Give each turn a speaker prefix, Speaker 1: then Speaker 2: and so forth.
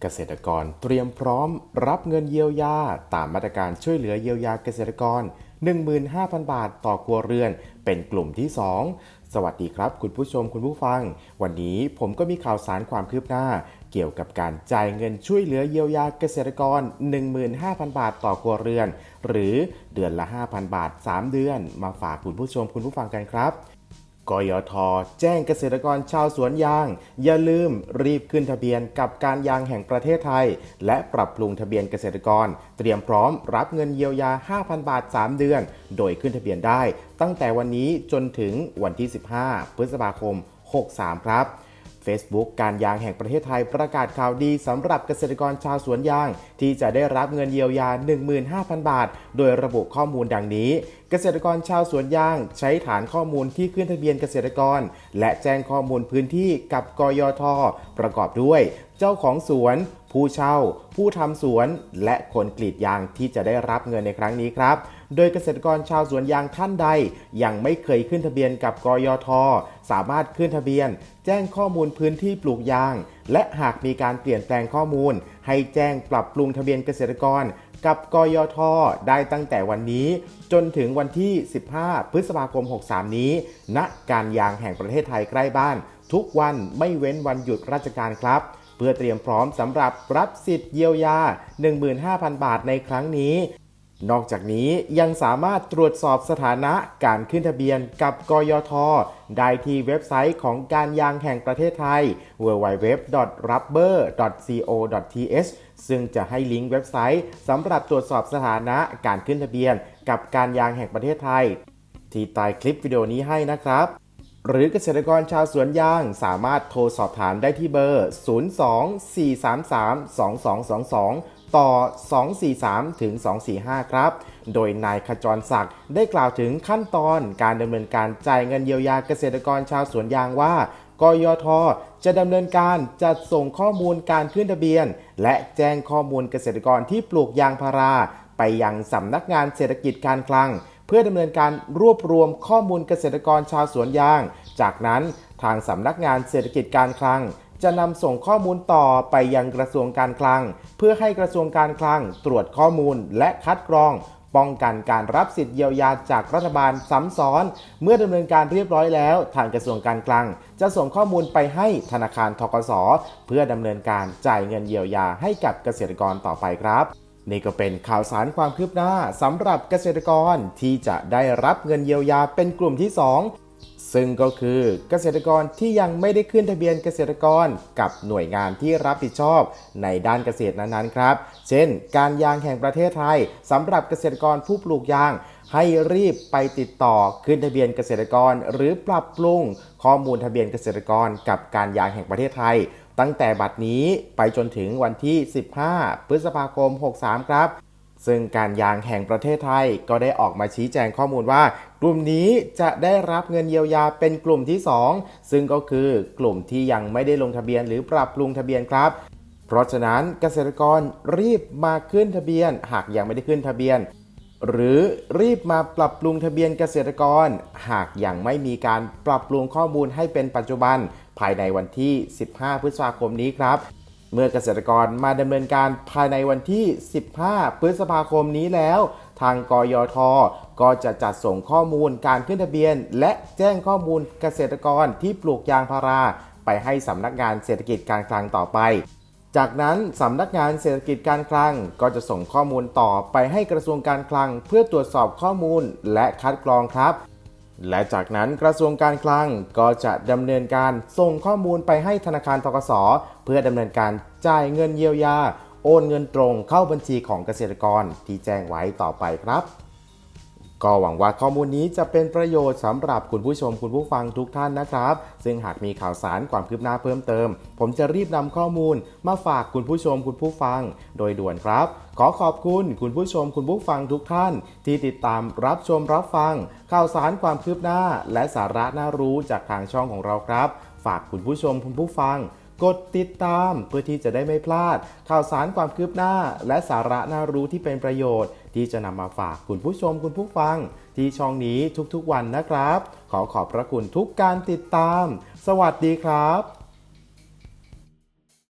Speaker 1: เกษตรกรเตรียมพร้อมรับเงินเยียวยา ตามมาตรการช่วยเหลือเยียวยาเกษตรกร 15,000 บาทต่อครัวเรือน เป็นกลุ่มที่ 2 สวัสดีครับ คุณผู้ชมคุณผู้ฟัง วันนี้ผมก็มีข่าวสารความคืบหน้า เกี่ยวกับการจ่ายเงินช่วยเหลือเยียวยาเกษตรกร 15,000 บาทต่อครัวเรือน หรือเดือนละ 5,000 บาท 3 เดือน มาฝากคุณผู้ชมคุณผู้ฟังกันครับ กยท แจ้งเกษตรกรชาวสวนยาง อย่าลืมรีบขึ้นทะเบียนกับการยางแห่งประเทศไทย และปรับปรุงทะเบียนเกษตรกร เตรียมพร้อมรับเงินเยียวยา 5,000 บาท 3 เดือน โดยขึ้นทะเบียนได้ ตั้งแต่วันนี้จนถึงวันที่ 15 พฤษภาคม 63 ครับ Facebook การยางแห่งประเทศไทยประกาศข่าวดีสำหรับเกษตรกรชาวสวนยาง ที่จะได้รับเงินเยียวยา 15,000 บาท โดยระบุข้อมูลดังนี้ เกษตรกรชาวสวนยาง ใช้ฐานข้อมูลที่ขึ้นทะเบียนเกษตรกร และแจ้งข้อมูลพื้นที่กับกยท ประกอบด้วย เจ้าของสวน ผู้เช่า ผู้ทำสวน และคนกรีดยางที่จะได้รับเงินในครั้งนี้ครับ โดยเกษตรกรชาวสวนยางท่านใด ยังไม่เคยขึ้นทะเบียนกับกยท สามารถขึ้นทะเบียน แจ้งข้อมูลพื้นที่ปลูกยาง และหากมีการเปลี่ยนแปลงข้อมูล ให้แจ้งปรับปรุงทะเบียนเกษตรกรกับกยท ได้ตั้งแต่วันนี้ จนถึงวันที่ 15 พฤษภาคม 63 นี้ณการยางแห่งประเทศไทยใกล้บ้าน ทุกวันไม่เว้นวันหยุดราชการครับ เพื่อเตรียมพร้อมสำหรับรับสิทธิ์เยียวยา 15,000 บาทในครั้งนี้ นอกจากนี้ยังสามารถตรวจสอบสถานะการขึ้นทะเบียนกับกยท ได้ที่เว็บไซต์ของการยางแห่งประเทศไทย www.rubber.co.th ซึ่งจะให้ลิงก์เว็บไซต์สำหรับตรวจสอบสถานะการขึ้นทะเบียน กับการยางแห่งประเทศไทย ที่ใต้คลิปวิดีโอนี้ให้นะครับ หรือเกษตรกรชาวสวนยางสามารถโทรสอบถามได้ที่เบอร์ 02-433-2222 ต่อ 243 ถึง 245 ครับ โดยนายขจรศักดิ์ได้กล่าวถึงขั้นตอนการดำเนินการจ่ายเงินเยียวยาเกษตรกรชาวสวนยางว่ากยทจะดำเนินการจัดส่งข้อมูลการขึ้นทะเบียน และแจ้งข้อมูลเกษตรกรที่ปลูกยางพารา ไปยังสำนักงานเศรษฐกิจการคลัง เพื่อดำเนินการรวบรวมข้อมูลเกษตรกรชาวสวนยาง จากนั้นทางสำนักงานเศรษฐกิจการคลัง จะนำส่งข้อมูลต่อไปยังกระทรวงการคลัง เพื่อให้กระทรวงการคลัง ตรวจข้อมูลและคัดกรอง ป้องกันการรับสิทธิ์เยียวยาจากรัฐบาลซ้ำซ้อน เมื่อดำเนินการเรียบร้อยแล้ว ทางกระทรวงการคลัง จะส่งข้อมูลไปให้ธนาคารทกส เพื่อดำเนินการจ่ายเงินเยียวยาให้กับเกษตรกรต่อไปครับ นี่ก็เป็นข่าวสารความคืบหน้าสำหรับเกษตรกรที่จะได้รับเงินเยียวยาเป็นกลุ่มที่ 2 ซึ่งก็คือเกษตรกรที่ยังไม่ได้ขึ้นทะเบียนเกษตรกรกับหน่วยงานที่รับผิดชอบในด้านเกษตรนั้นๆครับ เช่น การยางแห่งประเทศไทยสำหรับเกษตรกรผู้ปลูกยางให้รีบไปติดต่อขึ้นทะเบียนเกษตรกร หรือปรับปรุงข้อมูลทะเบียนเกษตรกรกับการยางแห่งประเทศไทย ตั้งแต่บัดนี้ไปจนถึงวันที่ 15 พฤษภาคม 63 ครับ ซึ่งการยางแห่งประเทศไทยก็ได้ออกมาชี้แจงข้อมูลว่า กลุ่มนี้จะได้รับเงินเยียวยาเป็นกลุ่มที่ 2 ซึ่งก็คือกลุ่มที่ยังไม่ได้ลงทะเบียนหรือปรับปรุงทะเบียนครับเพราะฉะนั้นเกษตรกรรีบมาขึ้นทะเบียน หากยังไม่ได้ขึ้นทะเบียน หรือรีบมาปรับปรุงทะเบียนเกษตรกร หากยังไม่มีการปรับปรุงข้อมูลให้เป็นปัจจุบัน ภายในวันที่ 15 พฤษภาคมนี้ครับ เมื่อเกษตรกรมาดำเนินการภายในวันที่ 15 พฤษภาคมนี้แล้ว ทางกยท ก็จะจัดส่งข้อมูลการขึ้นทะเบียน และแจ้งข้อมูลเกษตรกรที่ปลูกยางพารา ไปให้สำนักงานเศรษฐกิจการคลังต่อไป จากนั้นสำนักงานเศรษฐกิจการคลังก็จะส่งข้อมูลต่อไปให้กระทรวงการคลัง เพื่อตรวจสอบข้อมูลและคัดกรองครับ และจากนั้นกระทรวงการคลังก็จะดำเนินการส่งข้อมูลไปให้ธนาคารทกส เพื่อดำเนินการจ่ายเงินเยียวยา โอนเงินตรงเข้าบัญชีของเกษตรกรที่แจ้งไว้ต่อไปครับ ก็หวังว่าข้อมูลนี้จะเป็นประโยชน์สำหรับคุณผู้ชมคุณผู้ฟังทุกท่านนะครับ ซึ่งหากมีข่าวสารความคืบหน้าเพิ่มเติม ผมจะรีบนำข้อมูล มาฝากคุณผู้ชมคุณผู้ฟัง โดยด่วนครับ ขอขอบคุณคุณผู้ชมคุณผู้ฟังทุกท่าน ที่ติดตามรับชมรับฟัง ข่าวสารความคืบหน้า และสาระน่ารู้จากทางช่องของเราครับ ฝากคุณผู้ชมคุณผู้ฟังกดติดตามเพื่อที่จะได้ไม่พลาด ข่าวสารความคืบหน้า และสาระน่ารู้ที่เป็นประโยชน์ ที่จะนำมาฝากคุณผู้ชมคุณผู้ฟัง ที่ช่องนี้ทุกๆวันนะครับ ขอขอบพระคุณทุกการติดตาม สวัสดีครับ